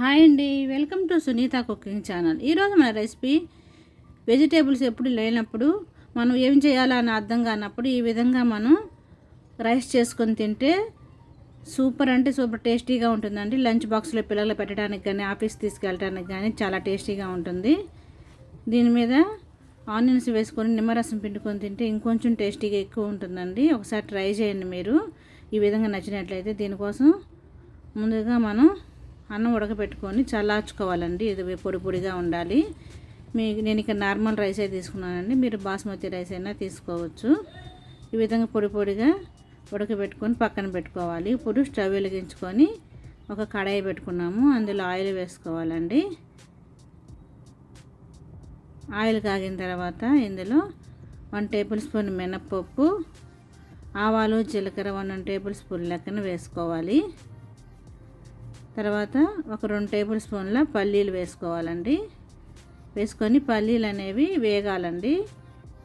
Hi అండి. Welcome to Sunitha cooking channel. ఈరోజు మన రెసిపీ వెజిటేబుల్స్ ఎప్పుడు లేనప్పుడు మనం ఏం చేయాలని అర్థం కానప్పుడు ఈ విధంగా మనం రైస్ చేసుకొని తింటే సూపర్ అంటే సూపర్ టేస్టీగా ఉంటుందండి. లంచ్ బాక్స్లో పిల్లలు పెట్టడానికి కానీ ఆఫీస్ తీసుకెళ్ళడానికి కానీ చాలా టేస్టీగా ఉంటుంది. దీని మీద ఆనియన్స్ వేసుకొని నిమ్మరసం పిండుకొని తింటే ఇంకొంచెం టేస్టీగా ఎక్కువ ఉంటుందండి. ఒకసారి ట్రై చేయండి మీరు. ఈ విధంగా నచ్చినట్లయితే దీనికోసం ముందుగా మనం అన్నం ఉడకబెట్టుకొని చల్లార్చుకోవాలండి. ఇది పొడి పొడిగా ఉండాలి. మీ నేను ఇక్కడ నార్మల్ రైసే తీసుకున్నానండి. మీరు బాస్మతి రైస్ అయినా తీసుకోవచ్చు. ఈ విధంగా పొడి పొడిగా ఉడకబెట్టుకొని పక్కన పెట్టుకోవాలి. ఇప్పుడు స్టవ్ వెలిగించుకొని ఒక కడాయి పెట్టుకున్నాము. అందులో ఆయిల్ వేసుకోవాలండి. ఆయిల్ కాగిన తర్వాత ఇందులో వన్ టేబుల్ స్పూన్ మినప్పప్పు ఆవాలు జీలకర్ర వన్ టేబుల్ స్పూన్ లెక్కన వేసుకోవాలి. తర్వాత ఒక రెండు టేబుల్ స్పూన్ల పల్లీలు వేసుకోవాలండి. వేసుకొని పల్లీలు అనేవి వేగాలండి.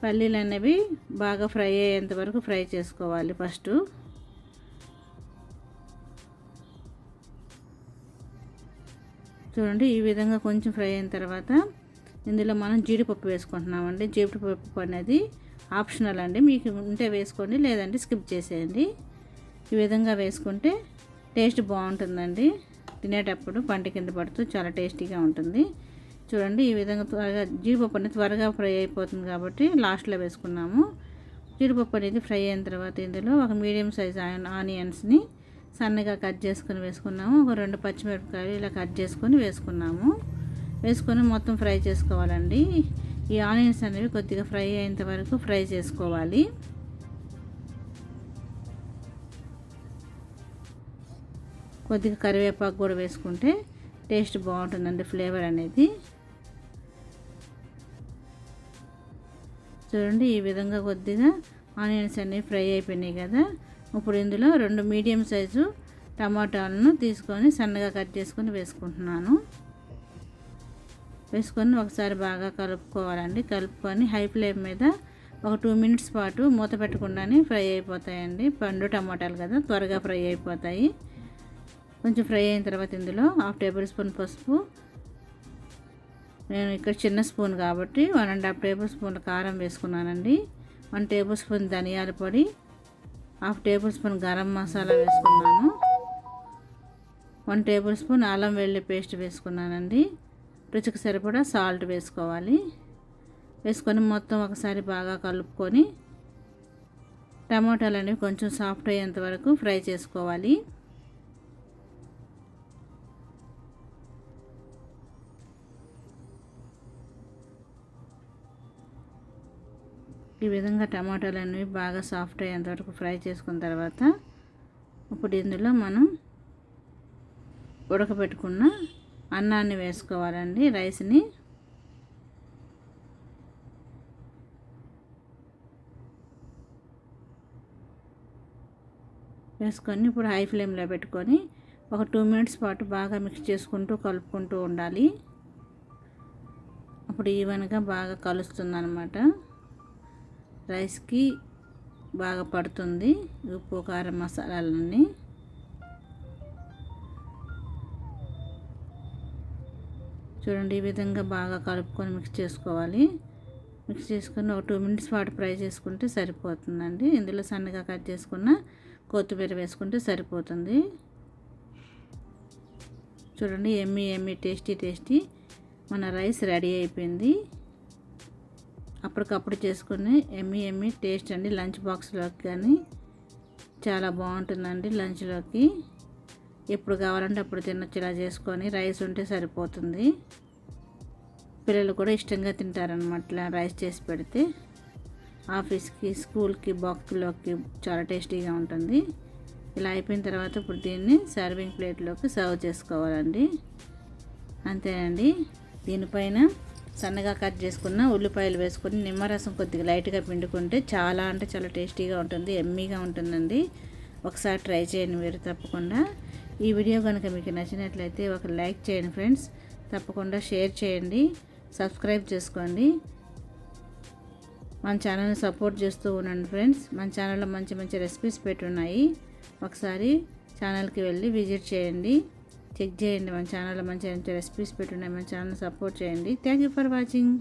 పల్లీలు అనేవి బాగా ఫ్రై అయ్యేంత వరకు ఫ్రై చేసుకోవాలి ఫస్ట్. చూడండి ఈ విధంగా కొంచెం ఫ్రై అయిన తర్వాత ఇందులో మనం జీడిపప్పు వేసుకుంటున్నామండి. జీడిపప్పు అనేది ఆప్షనల్ అండి. మీకు ఉంటే వేసుకోండి లేదంటే స్కిప్ చేసేయండి. ఈ విధంగా వేసుకుంటే టేస్ట్ బాగుంటుందండి. తినేటప్పుడు పంట కింద పడుతూ చాలా టేస్టీగా ఉంటుంది. చూడండి ఈ విధంగా త్వరగా జీడిపప్పు అనేది త్వరగా ఫ్రై అయిపోతుంది కాబట్టి లాస్ట్లో వేసుకున్నాము. జీడిపప్పు అనేది ఫ్రై అయిన తర్వాత ఇందులో ఒక మీడియం సైజ్ ఆనియన్స్ని సన్నగా కట్ చేసుకొని వేసుకున్నాము. ఒక రెండు పచ్చిమిరపకాయలు ఇలా కట్ చేసుకొని వేసుకున్నాము. వేసుకొని మొత్తం ఫ్రై చేసుకోవాలండి. ఈ ఆనియన్స్ అనేవి కొద్దిగా ఫ్రై అయ్యేంత వరకు ఫ్రై చేసుకోవాలి. కొద్దిగా కరివేపాకు కూడా వేసుకుంటే టేస్ట్ బాగుంటుందండి ఫ్లేవర్ అనేది. చూడండి ఈ విధంగా కొద్దిగా ఆనియన్స్ అనేవి ఫ్రై అయిపోయినాయి కదా. ఇప్పుడు ఇందులో రెండు మీడియం సైజు టమాటాలను తీసుకొని సన్నగా కట్ చేసుకొని వేసుకుంటున్నాను. వేసుకొని ఒకసారి బాగా కలుపుకోవాలండి. కలుపుకొని హై ఫ్లేమ్ మీద ఒక టూ మినిట్స్ పాటు మూత పెట్టకుండానే ఫ్రై అయిపోతాయండి. పండు టమాటాలు కదా త్వరగా ఫ్రై అయిపోతాయి. కొంచెం ఫ్రై అయిన తర్వాత ఇందులో హాఫ్ టేబుల్ స్పూన్ పసుపు. నేను ఇక్కడ చిన్న స్పూన్ కాబట్టి one and half table spoon కారం వేసుకున్నానండి. వన్ టేబుల్ స్పూన్ ధనియాల పొడి half table spoon garam masala వేసుకున్నాను. వన్ టేబుల్ స్పూన్ అల్లం వెల్లి పేస్ట్ వేసుకున్నానండి. రుచికి సరిపడా సాల్ట్ వేసుకోవాలి. వేసుకొని మొత్తం ఒకసారి బాగా కలుపుకొని టమాటాలు అనేవి కొంచెం సాఫ్ట్ అయ్యేంత వరకు ఫ్రై చేసుకోవాలి. ఈ విధంగా టమాటాలు అనేవి బాగా సాఫ్ట్ అయ్యేంత వరకు ఫ్రై చేసుకున్న తర్వాత ఇప్పుడు ఇందులో మనం ఉడకబెట్టుకున్న అన్నాన్ని వేసుకోవాలండి రైస్ని. వేసుకొని ఇప్పుడు హై ఫ్లేమ్లో పెట్టుకొని ఒక టూ మినిట్స్ పాటు బాగా మిక్స్ చేసుకుంటూ కలుపుకుంటూ ఉండాలి. అప్పుడు ఈవెన్గా బాగా కలుస్తుంది అనమాట రైస్కి బాగా పడుతుంది. ఉప్పు కారం మసాలాలన్నీ. చూడండి ఈ విధంగా బాగా కలుపుకొని మిక్స్ చేసుకోవాలి. మిక్స్ చేసుకుని ఒక టూ మినిట్స్ పాటు ఫ్రై చేసుకుంటే సరిపోతుందండి. ఇందులో సన్నగా కట్ చేసుకున్న కొత్తిమీర వేసుకుంటే సరిపోతుంది. చూడండి ఎమ్మి ఎమ్మి టేస్టీ టేస్టీ. మన రైస్ రెడీ అయిపోయింది. అప్పటికప్పుడు చేసుకుని ఎమ్మి ఎమ్మి టేస్ట్ అండి లంచ్ బాక్స్లోకి కానీ చాలా బాగుంటుందండి లంచ్లోకి. ఎప్పుడు కావాలంటే అప్పుడు తినొచ్చు ఇలా చేసుకొని రైస్ ఉంటే సరిపోతుంది. పిల్లలు కూడా ఇష్టంగా తింటారనమాట రైస్ చేసి పెడితే. ఆఫీస్కి స్కూల్కి బాక్స్లోకి చాలా టేస్టీగా ఉంటుంది. ఇలా అయిపోయిన తర్వాత ఇప్పుడు దీన్ని సర్వింగ్ ప్లేట్లోకి సర్వ్ చేసుకోవాలండి. అంతేనండి. దీనిపైన సన్నగా కట్ చేసుకున్న ఉల్లిపాయలు వేసుకొని నిమ్మరసం కొద్దిగా లైట్గా పిండుకుంటే చాలా అంటే చాలా టేస్టీగా ఉంటుంది ఎమ్మీగా ఉంటుందండి. ఒకసారి ట్రై చేయండి మీరు తప్పకుండా. ఈ వీడియో కనుక మీకు నచ్చినట్లయితే ఒక లైక్ చేయండి ఫ్రెండ్స్. తప్పకుండా షేర్ చేయండి సబ్స్క్రైబ్ చేసుకోండి. మన ఛానల్ని సపోర్ట్ చేస్తూ ఉండండి ఫ్రెండ్స్. మన ఛానల్లో మంచి మంచి రెసిపీస్ పెట్టున్నాయి ఒకసారి ఛానల్కి వెళ్ళి విజిట్ చేయండి. చెక్ చేయండి మన ఛానల్లో మంచి మంచి రెసిపీస్ పెట్టున్నాయి మన ఛానల్ సపోర్ట్ చేయండి. Thank you for watching